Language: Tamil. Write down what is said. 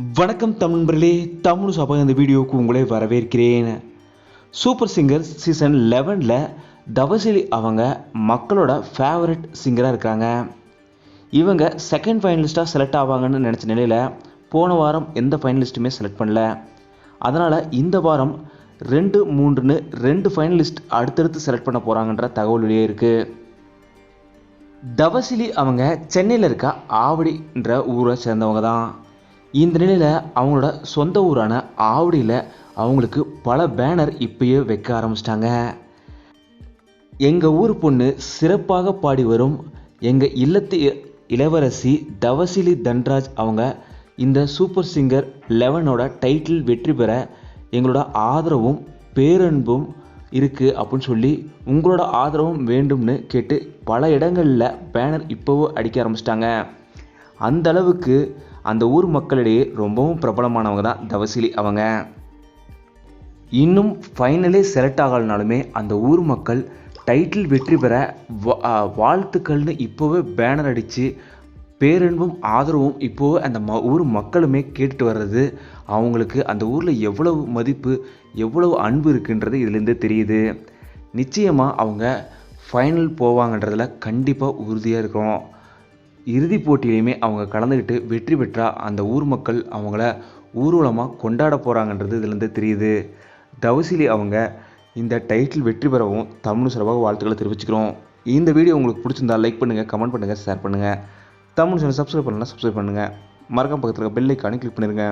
வணக்கம் தமிழ்பர்களே தமிழ் சபை இந்த வீடியோவுக்கு உங்களை வரவேற்கிறேன். சூப்பர் சிங்கர் சீசன் லெவனில் தவசிலி அவங்க மக்களோட ஃபேவரட் சிங்கராக இருக்காங்க. இவங்க செகண்ட் ஃபைனலிஸ்ட்டாக செலக்ட் ஆவாங்கன்னு நினச்ச நிலையில் போன வாரம் எந்த ஃபைனலிஸ்ட்டுமே செலக்ட் பண்ணல. அதனால் இந்த வாரம் ரெண்டு மூன்றுன்னு ரெண்டு ஃபைனலிஸ்ட் அடுத்தடுத்து செலக்ட் பண்ண போகிறாங்கன்ற தகவல் வெளியே இருக்குது தவசிலி அவங்க சென்னையில் இருக்க ஆவடின்ற ஊரை சேர்ந்தவங்க தான். இந்த நிலையில் அவங்களோட சொந்த ஊரான ஆவடியில் அவங்களுக்கு பல பேனர் இப்பயே வைக்க ஆரம்பிச்சிட்டாங்க. எங்கள் ஊர் பொண்ணு சிறப்பாக பாடி வரும். எங்கள் இல்லத்து இளவரசி தவசிலி தன்ராஜ் அவங்க இந்த சூப்பர் சிங்கர் லெவனோட டைட்டில் வெற்றி பெற எங்களோட ஆதரவும் பேரன்பும் இருக்குது அப்படின்னு சொல்லி உங்களோட ஆதரவும் வேண்டும்னு கேட்டு பல இடங்களில் பேனர் இப்போவும் அடிக்க ஆரம்பிச்சிட்டாங்க. அந்த அளவுக்கு அந்த ஊர் மக்களிடையே ரொம்பவும் பிரபலமானவங்க தான் தவசிலி அவங்க. இன்னும் ஃபைனலே செலக்ட் ஆகலனாலுமே அந்த ஊர் மக்கள் டைட்டில் வெற்றி பெற வா- வாழ்த்துக்கள்னு இப்போவே பேனர் அடித்து பேரன்பும் ஆதரவும் இப்போவே அந்த ம ஊர் மக்களுமே கேட்டுட்டு வர்றது அவங்களுக்கு அந்த ஊரில் எவ்வளவு மதிப்பு எவ்வளவு அன்பு இருக்குன்றது இதுலேருந்தே தெரியுது. நிச்சயமாக அவங்க ஃபைனல் போவாங்கன்றதில் கண்டிப்பாக உறுதியாக இருக்கிறோம் இறுதிப் போட்டியிலையுமே அவங்க கலந்துக்கிட்டு வெற்றி பெற்றால் அந்த ஊர் மக்கள் அவங்கள ஊர்வலமாக கொண்டாட போகிறாங்கன்றது இதுலேருந்து தெரியுது. தவசிலி அவங்க இந்த டைட்டில் வெற்றி பெறவும் தமிழ் சார்பாக வாழ்த்துக்களை தெரிவிச்சுக்கிறோம். இந்த வீடியோ உங்களுக்கு பிடிச்சிருந்தா லைக் பண்ணுங்கள் கமெண்ட் பண்ணுங்கள் ஷேர் பண்ணுங்கள் தமிழ் சேனல் சப்ஸ்கிரைப் பண்ணலாம் சப்ஸ்கிரைப் பண்ணுங்கள் மறக்காம பக்கத்தில் பெல் ஐக்கானே கிளிக் பண்ணிடுங்க